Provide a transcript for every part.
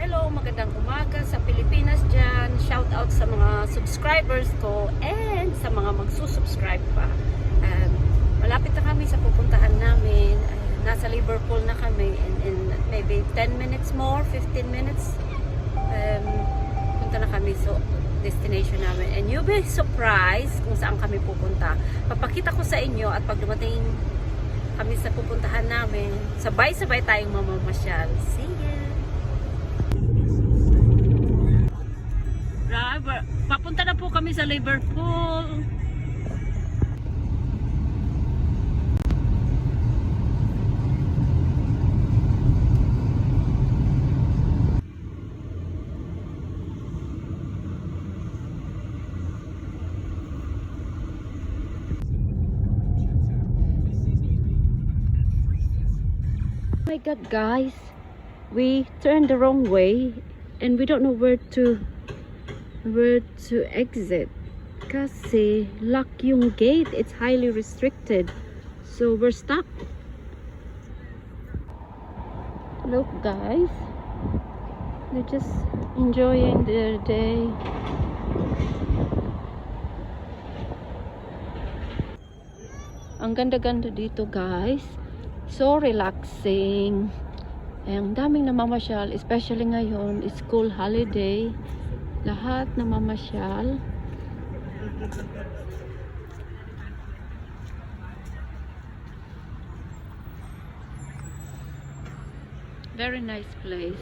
Hello, magandang umaga sa Pilipinas dyan. Shout out sa mga subscribers ko and sa mga magsusubscribe pa. Um, malapit na kami sa pupuntahan namin. Uh, nasa Liverpool na kami in, in maybe 10 minutes more, 15 minutes. Um, punta na kami sa destination namin. And you'll be surprised kung saan kami pupunta. Papakita ko sa inyo at pag dumating kami sa pupuntahan namin, sabay-sabay tayong mamamasyal. See ya! Driver, papunta na po kami sa Liverpool. Oh my god guys we turned the wrong way and we don't know where to where to exit. Kasi lock yung gate it's highly restricted. So we're stuck. Look guys. They're just enjoying their day. Ang ganda-ganda dito guys. So relaxing. Ang daming namamasyal, especially ngayon, school holiday. Lahat namamasyal. Very nice place.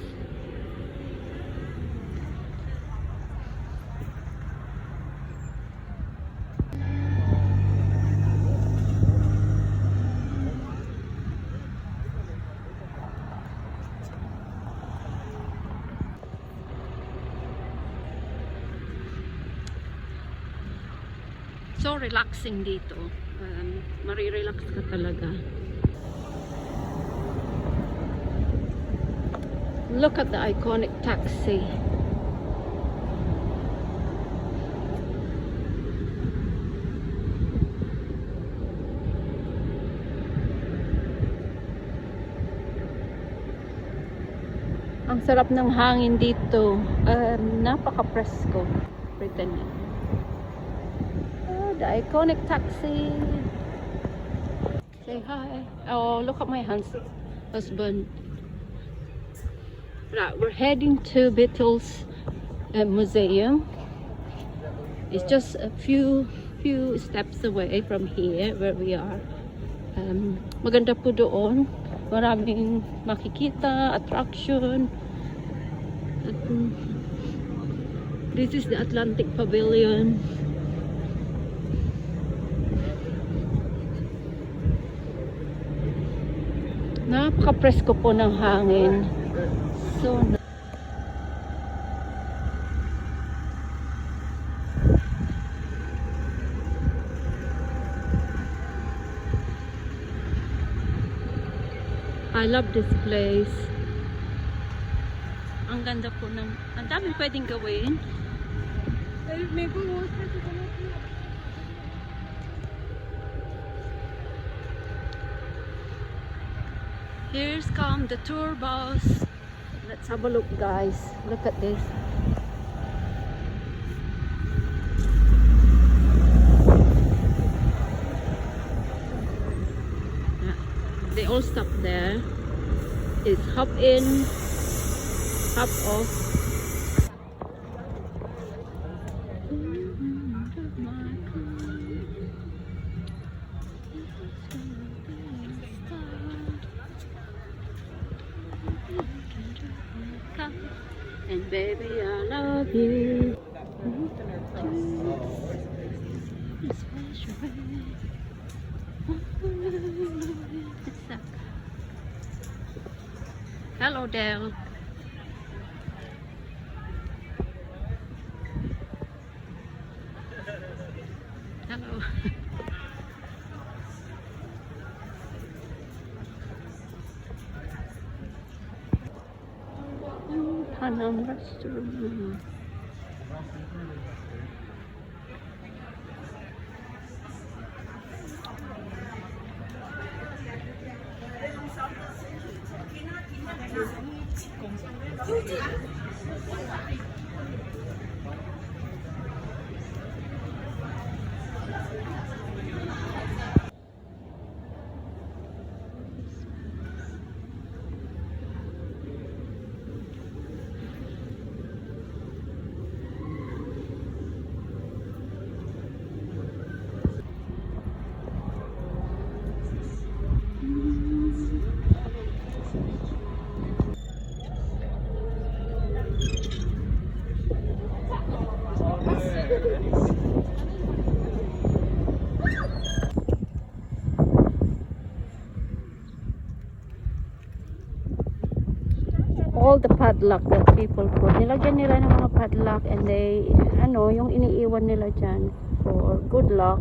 So relaxing dito. Um, marirelax ka talaga. Look at the iconic taxi. Ang sarap ng hangin dito. Um, napaka-presko. Pretend. The iconic taxi. Say hi. Oh, look at my husband. Right, we're heading to Beatles uh, Museum. It's just a few few steps away from here where we are. Um, maganda po doon. Maraming makikita, attraction. At, mm, this is the Atlantic Pavilion. Napaka-presko po ng hangin. So, I love this place. Ang ganda po ng, ang daming pwedeng gawin. Here's come the tour bus. Let's have a look guys. Look at this. They all stop there. It's hop in, hop off. And baby, I love you. Hello, Dale. Anam rastırım. Thank you. All the padlock that people put. Nilagyan nila ng mga padlock and they, ano, yung iniiwan nila dyan for good luck.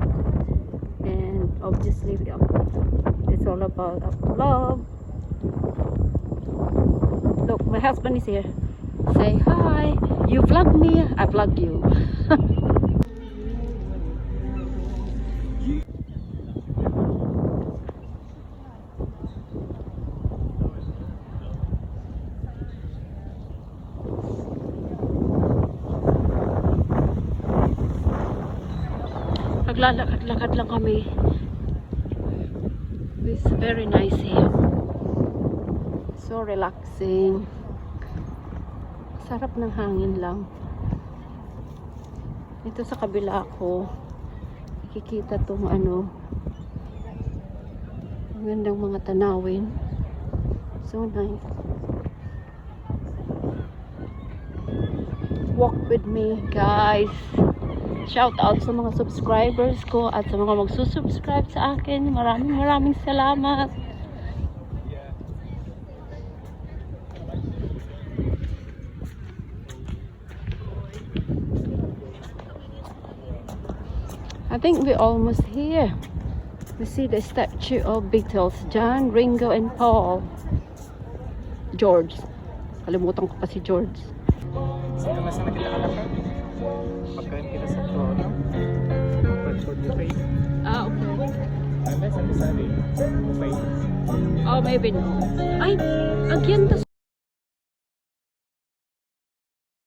And obviously, it's all about love. Look, my husband is here. Say hi. You vlog me, I vlog you. Naglalakad-lakad lang kami. It's very nice here. So relaxing. Sarap ng hangin lang. Ito sa kabila ko, nakikita tong ano, ang gandang mga tanawin. So nice. Walk with me, guys. Shout out sa mga subscribers ko at sa mga magsusubscribe sa akin. Maraming maraming salamat. I think we're almost here. We see the statue of Beatles, John, Ringo, and Paul. George. Kalimutan ko pa si George. Sino mas na kita kalakad? Pagkain Oh, maybe no. Ay, again, tas